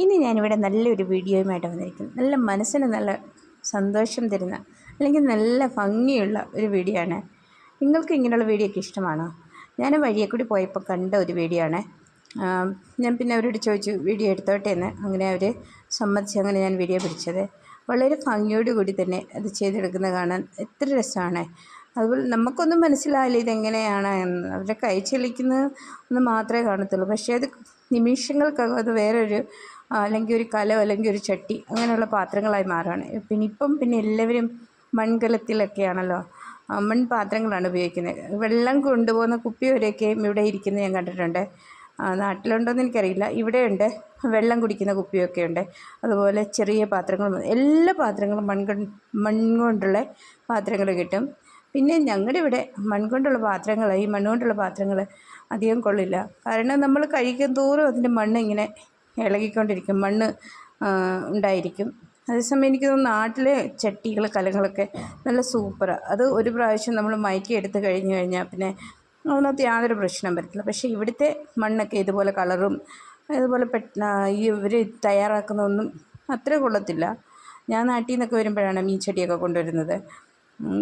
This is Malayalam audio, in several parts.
ഇനി ഞാനിവിടെ നല്ലൊരു വീഡിയോയുമായിട്ട് വന്നിരിക്കുന്നു. നല്ല മനസ്സിന് നല്ല സന്തോഷം തരുന്ന അല്ലെങ്കിൽ നല്ല ഭംഗിയുള്ള ഒരു വീഡിയോ ആണ്. നിങ്ങൾക്ക് ഇങ്ങനെയുള്ള വീഡിയോ ഒക്കെ ഇഷ്ടമാണോ? ഞാൻ വഴിയെ കൂടി പോയപ്പോൾ കണ്ട ഒരു വീഡിയോ ആണ്. ഞാൻ പിന്നെ അവരോട് ചോദിച്ചു വീഡിയോ എടുത്തോട്ടെ എന്ന്? അങ്ങനെ അവർ സമ്മതിച്ച് അങ്ങനെ ഞാൻ വീഡിയോ പിടിച്ചത്. വളരെ ഭംഗിയോടുകൂടി തന്നെ അത് ചെയ്തെടുക്കുന്നത് കാണാൻ എത്ര രസമാണ്. അതുപോലെ നമുക്കൊന്നും മനസ്സിലായില്ല ഇതെങ്ങനെയാണ് എന്ന്. അവരുടെ കൈ ചലിക്കുന്നത് ഒന്ന് മാത്രമേ കാണത്തുള്ളൂ. പക്ഷേ അത് നിമിഷങ്ങൾക്കകം അത് വേറൊരു അല്ലെങ്കിൽ ഒരു കലം അല്ലെങ്കിൽ ഒരു ചട്ടി അങ്ങനെയുള്ള പാത്രങ്ങളായി മാറുകയാണ്. പിന്നെ ഇപ്പം പിന്നെ എല്ലാവരും മൺകലത്തിലൊക്കെയാണല്ലോ. മൺപാത്രങ്ങളാണ് ഉപയോഗിക്കുന്നത്. വെള്ളം കൊണ്ടുപോകുന്ന കുപ്പി വരെയൊക്കെയും ഇവിടെ ഇരിക്കുന്നത് ഞാൻ കണ്ടിട്ടുണ്ട്. നാട്ടിലുണ്ടോ നാട്ടിലുണ്ടോയെന്ന് എനിക്കറിയില്ല. ഇവിടെയുണ്ട്. വെള്ളം കുടിക്കുന്ന കുപ്പിയൊക്കെ ഉണ്ട് അതുപോലെ ചെറിയ പാത്രങ്ങളും എല്ലാ പാത്രങ്ങളും മൺ മൺ കൊണ്ടുള്ള പാത്രങ്ങൾ കിട്ടും. പിന്നെ ഞങ്ങളുടെ ഇവിടെ മൺകൊണ്ടുള്ള പാത്രങ്ങൾ ഈ മണ്ണുകൊണ്ടുള്ള പാത്രങ്ങൾ അധികം കൊള്ളില്ല. കാരണം നമ്മൾ കഴിക്കും തോറും അതിന്റെ മണ്ണ് ഇങ്ങനെ ഇളകിക്കൊണ്ടിരിക്കും. മണ്ണ് ഉണ്ടായിരിക്കും. അതേസമയം എനിക്ക് തോന്നുന്നു നാട്ടിലെ ചട്ടികൾ കലങ്ങളൊക്കെ നല്ല സൂപ്പറാണ് അത് ഒരു പ്രാവശ്യം നമ്മൾ മയക്കി എടുത്ത് കഴിഞ്ഞ് കഴിഞ്ഞാൽ പിന്നെ അതിനകത്ത് യാതൊരു പ്രശ്നം വരത്തില്ല. പക്ഷേ ഇവിടുത്തെ മണ്ണൊക്കെ ഇതുപോലെ കളറും ഇതുപോലെ പെട്ട ഈ ഇവർ തയ്യാറാക്കുന്നതൊന്നും അത്ര കൊള്ളത്തില്ല. ഞാൻ നാട്ടിൽ നിന്നൊക്കെ വരുമ്പോഴാണ് മീൻ ചട്ടിയൊക്കെ കൊണ്ടുവരുന്നത്.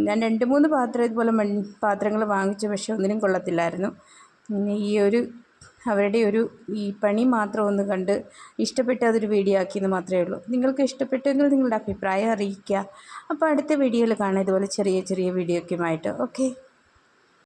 ഞാൻ രണ്ട് മൂന്ന് പാത്രം ഇതുപോലെ മൺ പാത്രങ്ങൾ വാങ്ങിച്ചു പക്ഷേ ഒന്നിനും കൊള്ളത്തില്ലായിരുന്നു. പിന്നെ ഈ ഒരു അവരുടെ ഒരു ഈ പണി മാത്രം ഒന്ന് കണ്ട് ഇഷ്ടപ്പെട്ട് അതൊരു വീഡിയോ ആക്കിയെന്ന് മാത്രമേ ഉള്ളൂ. നിങ്ങൾക്ക് ഇഷ്ടപ്പെട്ടെങ്കിൽ നിങ്ങളുടെ അഭിപ്രായം അറിയിക്കുക. അപ്പോൾ അടുത്ത വീഡിയോയിൽ കാണാം ഇതുപോലെ ചെറിയ ചെറിയ വീഡിയോ ഒക്കെ ആയിട്ട് ഓക്കെ.